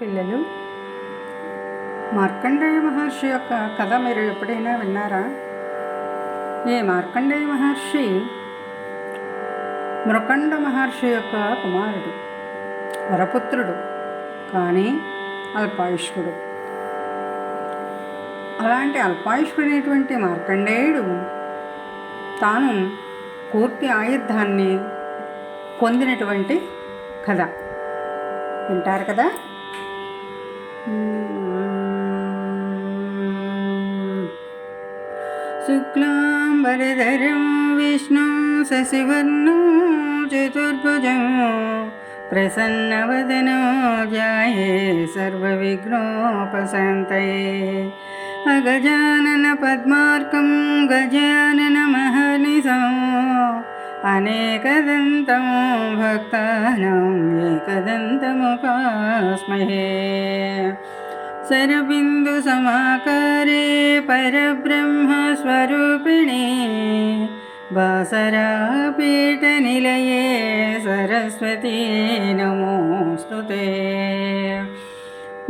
పిల్లలు. మార్కండేయ మహర్షి యొక్క కథ మీరు ఎప్పుడైనా విన్నారా? ఈ మార్కండేయ మహర్షి? మృకండ మహర్షి యొక్క కుమారుడు. వరపుత్రుడు కానీ అల్పాయుష్కుడు. అలాంటి అల్పాయుష్కుడైనటువంటి మార్కండేయుడు తాను పూర్తి ఆయుద్ధాన్ని పొందినటువంటి కథ. వింటారు కదా? शुक्लाम्बरधरं विष्णु शशिवर्णो चतुर्भुजं प्रसन्नवदनो जाये सर्वविघ्नोपसन्तये अगजाननपद्मार्कं गजाननमहनिसम् अनेकदन्तं भक्तानां एकदन्तमुपास्महे। सरबिन्दुसमाकारे परब्रह्मस्वरूपिणे बासरापीठनिलये सरस्वती नमोऽस्तु ते।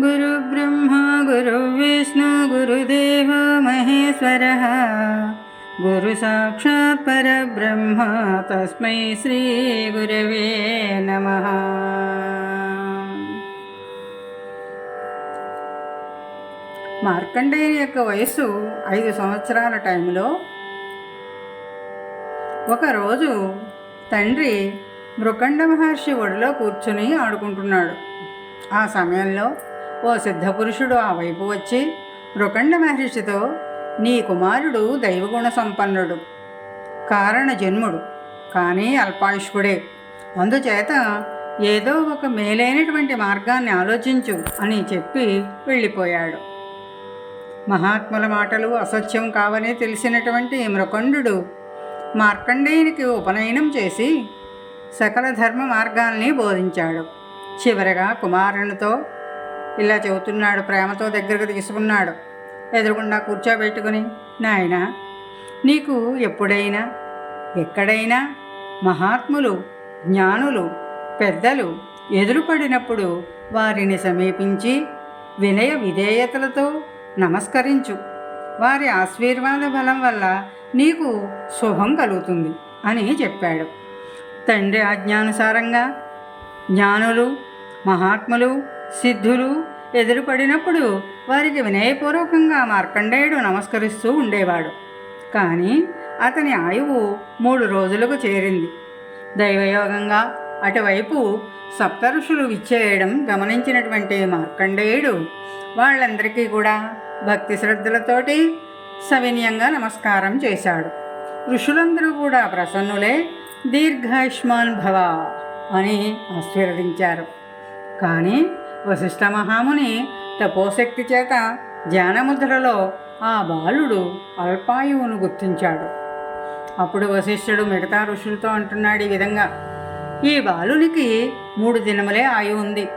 गुरुब्रह्मा गुरुविष्णु गुरुदेव महेश्वरः गुरुसाक्षात् परब्रह्म तस्मै श्रीगुरवे नमः మార్కండేయుని యొక్క వయస్సు ఐదు సంవత్సరాల టైంలో ఒకరోజు తండ్రి మృకండ మహర్షి ఒడిలో కూర్చుని ఆడుకుంటున్నాడు. ఆ సమయంలో ఓ సిద్ధపురుషుడు ఆ వైపు వచ్చి మృకండ మహర్షితో నీ కుమారుడు దైవగుణ సంపన్నుడు కారణ జన్ముడు కానీ అల్పాయుష్కుడే. అందుచేత ఏదో ఒక మేలైనటువంటి మార్గాన్ని ఆలోచించు అని చెప్పి వెళ్ళిపోయాడు. మహాత్ముల మాటలు అసత్యం కావని తెలిసినటువంటి మృకండు మార్కండేయునికి ఉపనయనం చేసి సకల ధర్మ మార్గాల్ని బోధించాడు. చివరగా కుమారునితో ఇలా చెబుతున్నాడు ప్రేమతో దగ్గరకు తీసుకున్నాడు. ఎదురుగుండా కూర్చోబెట్టుకుని నాయన నీకు ఎప్పుడైనా ఎక్కడైనా మహాత్ములు జ్ఞానులు పెద్దలు ఎదురుపడినప్పుడు వారిని సమీపించి వినయ విధేయతలతో నమస్కరించు. వారి ఆశీర్వాద బలం వల్ల నీకు శుభం కలుగుతుంది అని చెప్పాడు. తండ్రి ఆజ్ఞానుసారంగా జ్ఞానులు మహాత్ములు సిద్ధులు ఎదురుపడినప్పుడు వారికి వినయపూర్వకంగా మార్కండేయుడు నమస్కరిస్తూ ఉండేవాడు. కానీ అతని ఆయువు మూడు రోజులకు చేరింది. దైవయోగంగా అటువైపు సప్తఋషులు విచ్చేయడం గమనించినటువంటి మార్కండేయుడు వాళ్ళందరికీ కూడా భక్తి శ్రద్ధలతోటి సవినయంగా నమస్కారం చేశాడు. ఋషులందరూ కూడా ప్రసన్నులే దీర్ఘాయుష్మాన్ భవ అని ఆశీర్వదించారు. కానీ వశిష్ఠ మహాముని తపోశక్తి చేత ధ్యానముద్రలో ఆ బాలుడు అల్పాయువును గుర్తించాడు. అప్పుడు వశిష్ఠుడు మిగతా ఋషులతో అంటున్నాడు ఈ విధంగా ఈ బాలునికి మూడు దినములే ఆయు ఉంది.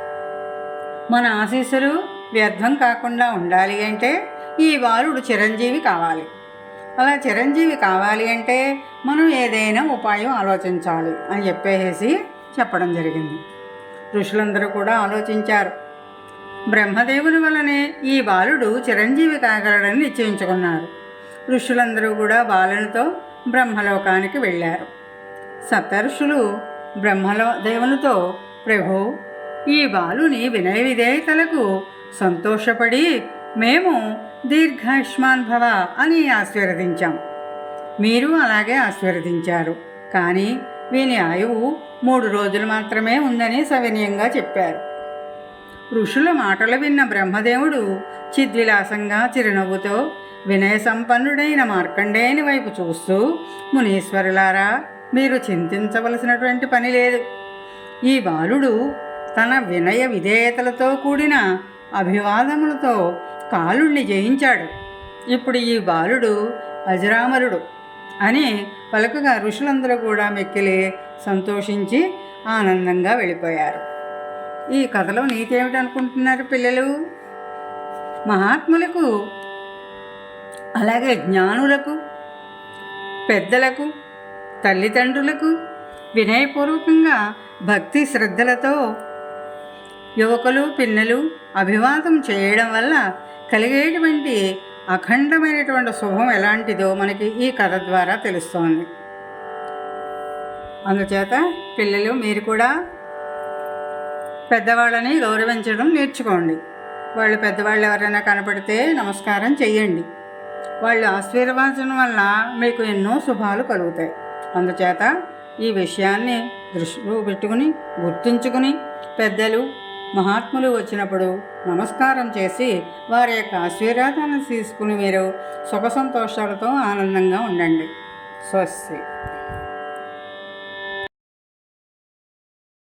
మన ఆశీస్సులు వ్యర్థం కాకుండా ఉండాలి అంటే ఈ బాలుడు చిరంజీవి కావాలి. అలా చిరంజీవి కావాలి అంటే మనం ఏదైనా ఉపాయం ఆలోచించాలి అని చెప్పేసి చెప్పడం జరిగింది. ఋషులందరూ కూడా ఆలోచించారు. బ్రహ్మదేవుని వలనే ఈ బాలుడు చిరంజీవి కాగలడని నిశ్చయించుకున్నారు. ఋషులందరూ కూడా బాలునితో బ్రహ్మలోకానికి వెళ్ళారు. సప్తఋషులు బ్రహ్మలో దేవునితో ప్రభు ఈ బాలుని వినయ విధేయతలకు సంతోషపడి మేము దీర్ఘాయుష్మాన్ భవ అని ఆశీర్వదించాం. మీరు అలాగే ఆశీర్వదించారు. కానీ వీని ఆయువు మూడు రోజులు మాత్రమే ఉందని సవినయంగా చెప్పారు. ఋషుల మాటలు విన్న బ్రహ్మదేవుడు చిద్విలాసంగా చిరునవ్వుతో వినయ సంపన్నుడైన మార్కండేయుని వైపు చూస్తూ మునీశ్వరులారా మీరు చింతించవలసినటువంటి పని లేదు. ఈ బాలుడు తన వినయ విధేయతలతో కూడిన అభివాదములతో కాలుణ్ణి జయించాడు. ఇప్పుడు ఈ బాలుడు అజరామరుడు అని పలుకగా ఋషులందరూ కూడా మెక్కిలి సంతోషించి ఆనందంగా వెళ్ళిపోయారు. ఈ కథలో నీతి ఏమిటనుకుంటున్నారు పిల్లలు? మహాత్ములకు అలాగే జ్ఞానులకు పెద్దలకు తల్లిదండ్రులకు వినయపూర్వకంగా భక్తి శ్రద్ధలతో యువకులు పిన్నలు అభివాదం చేయడం వల్ల కలిగేటువంటి అఖండమైనటువంటి శుభం ఎలాంటిదో మనకి ఈ కథ ద్వారా తెలుస్తోంది. అందుచేత పిల్లలు మీరు కూడా పెద్దవాళ్ళని గౌరవించడం నేర్చుకోండి. వాళ్ళు పెద్దవాళ్ళు ఎవరైనా కనపడితే నమస్కారం చేయండి వాళ్ళు ఆశీర్వాదం వల్ల మీకు ఎన్నో శుభాలు కలుగుతాయి. అందుచేత ఈ విషయాన్ని దృష్టిలో పెట్టుకుని గుర్తుంచుకుని పెద్దలు మహాత్ములు వచ్చినప్పుడు నమస్కారం చేసి వారి యొక్క ఆశీర్వాదాన్ని తీసుకుని మీరు సుఖ సంతోషాలతో ఆనందంగా ఉండండి. స్వస్తి.